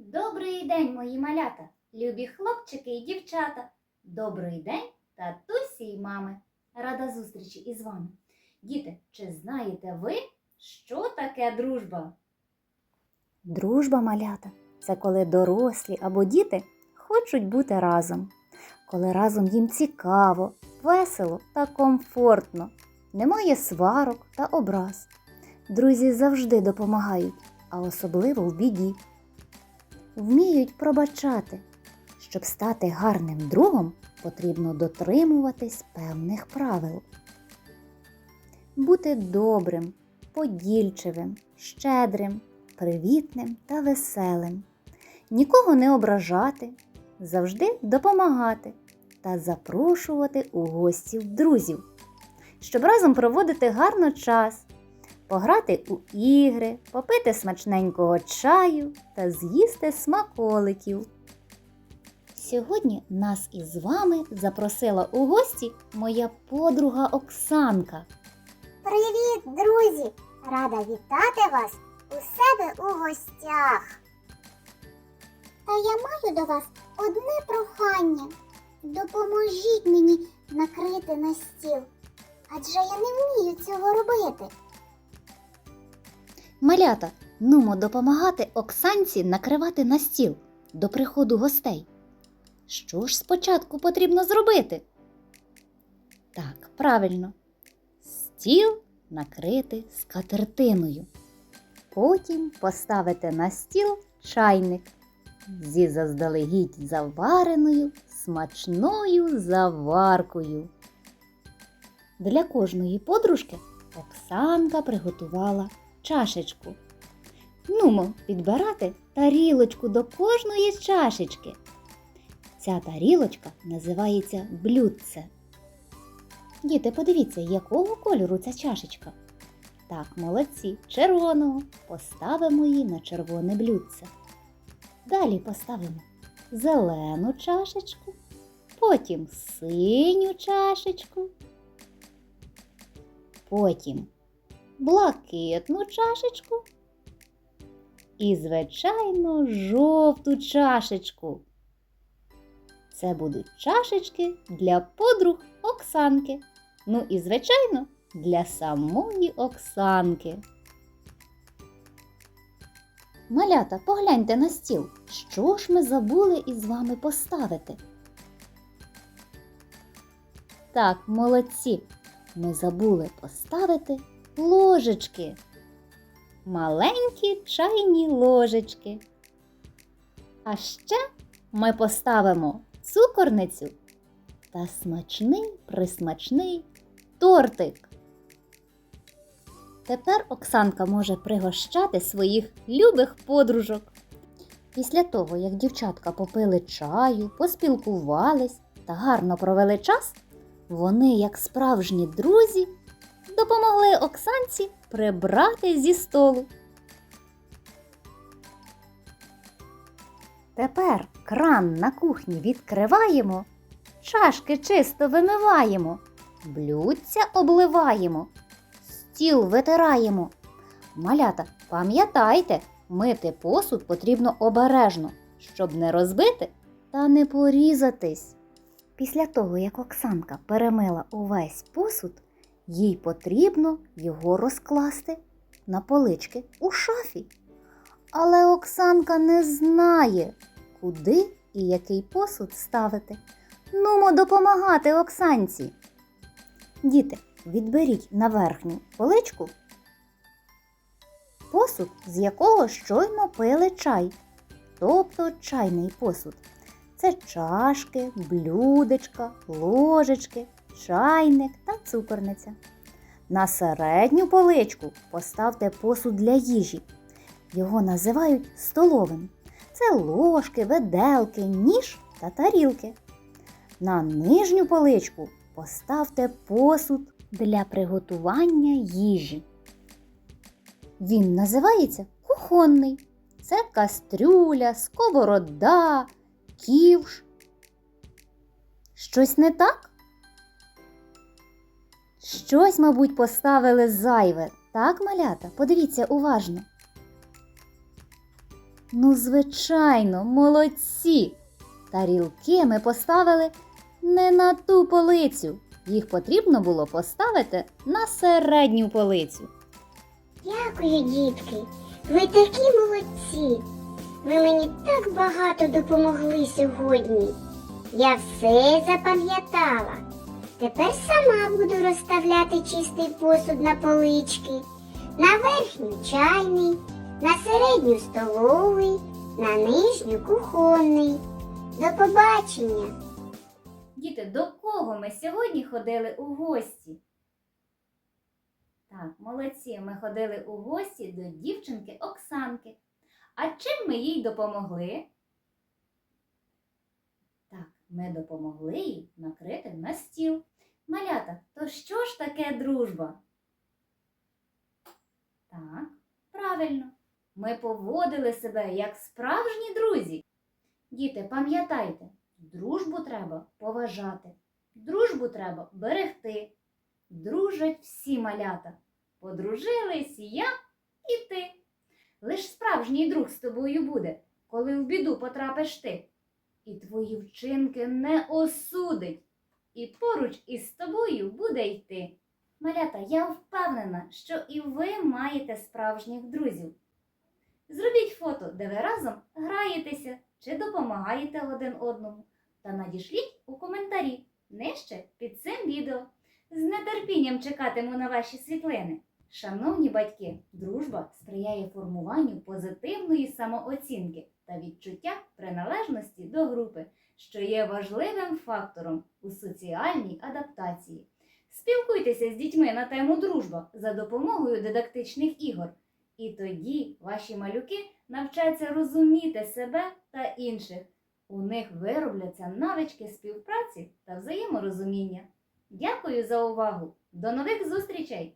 Добрий день, мої малята, любі хлопчики і дівчата. Добрий день, татусі й мами. Рада зустрічі із вами. Діти, чи знаєте ви, що таке дружба? Дружба малята це коли дорослі або діти хочуть бути разом, коли разом їм цікаво, весело та комфортно, немає сварок та образ. Друзі завжди допомагають, а особливо в біді. Вміють пробачати. Щоб стати гарним другом, потрібно дотримуватись певних правил. Бути добрим, подільчивим, щедрим, привітним та веселим. Нікого не ображати, завжди допомагати та запрошувати у гості друзів, щоб разом проводити гарно час, пограти у ігри, попити смачненького чаю та з'їсти смаколиків. Сьогодні нас із вами запросила у гості моя подруга Оксанка. Привіт, друзі! Рада вітати вас у себе у гостях. Та я маю до вас одне прохання. Допоможіть мені накрити на стіл, адже я не вмію цього робити. Малята, нумо допомагати Оксанці накривати на стіл до приходу гостей. Що ж спочатку потрібно зробити? Так, правильно. Стіл накрити скатертиною. Потім поставити на стіл чайник зі заздалегідь завареною смачною заваркою. Для кожної подружки Оксанка приготувала чашечку. Нумо підбирати тарілочку до кожної чашечки. Ця тарілочка називається блюдце. Діти, подивіться, якого кольору ця чашечка. Так, молодці, червоного. Поставимо її на червоне блюдце. Далі поставимо зелену чашечку, потім синю чашечку, потім блакитну чашечку і, звичайно, жовту чашечку. Це будуть чашечки для подруг Оксанки. Ну і, звичайно, для самої Оксанки. Малята, погляньте на стіл. Що ж ми забули із вами поставити? Так, молодці. Ми забули поставити ложечки. Маленькі чайні ложечки. А ще ми поставимо цукорницю та смачний присмачний тортик. Тепер Оксанка може пригощати своїх любих подружок. Після того, як дівчатка попили чаю, поспілкувались та гарно провели час, вони, як справжні друзі, допомогли Оксанці прибрати зі столу. Тепер кран на кухні відкриваємо, чашки чисто вимиваємо, блюдця обливаємо, стіл витираємо. Малята, пам'ятайте, мити посуд потрібно обережно, щоб не розбити та не порізатись. Після того, як Оксанка перемила увесь посуд, їй потрібно його розкласти на полички у шафі. Але Оксанка не знає, куди і який посуд ставити. Нумо допомагати Оксанці. Діти, відберіть на верхню поличку посуд, з якого щойно пили чай, тобто чайний посуд. Це чашки, блюдечка, ложечки, чайник та цукорниця. На середню поличку поставте посуд для їжі. Його називають столовим. Це ложки, виделки, ніж та тарілки. На нижню поличку поставте посуд для приготування їжі. Він називається кухонний. Це кастрюля, сковорода, ківш. Щось не так? Щось, мабуть, поставили зайве. Так, малята? Подивіться уважно. Ну, звичайно, молодці. Тарілки ми поставили не на ту полицю. Їх потрібно було поставити на середню полицю. Дякую, дітки. Ви такі молодці. Ви мені так багато допомогли сьогодні. Я все запам'ятала. Тепер сама буду розставляти чистий посуд на полички, на верхню чайний, на середню столовий, на нижню кухонний. До побачення! Діти, до кого ми сьогодні ходили у гості? Так, молодці, ми ходили у гості до дівчинки Оксанки. А чим ми їй допомогли? Ми допомогли їй накрити на стіл. Малята, то що ж таке дружба? Так, правильно. Ми поводили себе як справжні друзі. Діти, пам'ятайте, дружбу треба поважати, дружбу треба берегти. Дружать всі малята. Подружились я і ти. Лиш справжній друг з тобою буде, коли в біду потрапиш ти. І твої вчинки не осудить, і поруч із тобою буде йти. Малята, я впевнена, що і ви маєте справжніх друзів. Зробіть фото, де ви разом граєтеся чи допомагаєте один одному, та надішліть у коментарі нижче під цим відео. З нетерпінням чекатиму на ваші світлини. Шановні батьки, дружба сприяє формуванню позитивної самооцінки та відчуття приналежності до групи, що є важливим фактором у соціальній адаптації. Спілкуйтеся з дітьми на тему дружба за допомогою дидактичних ігор, і тоді ваші малюки навчаться розуміти себе та інших. У них виробляться навички співпраці та взаєморозуміння. Дякую за увагу! До нових зустрічей!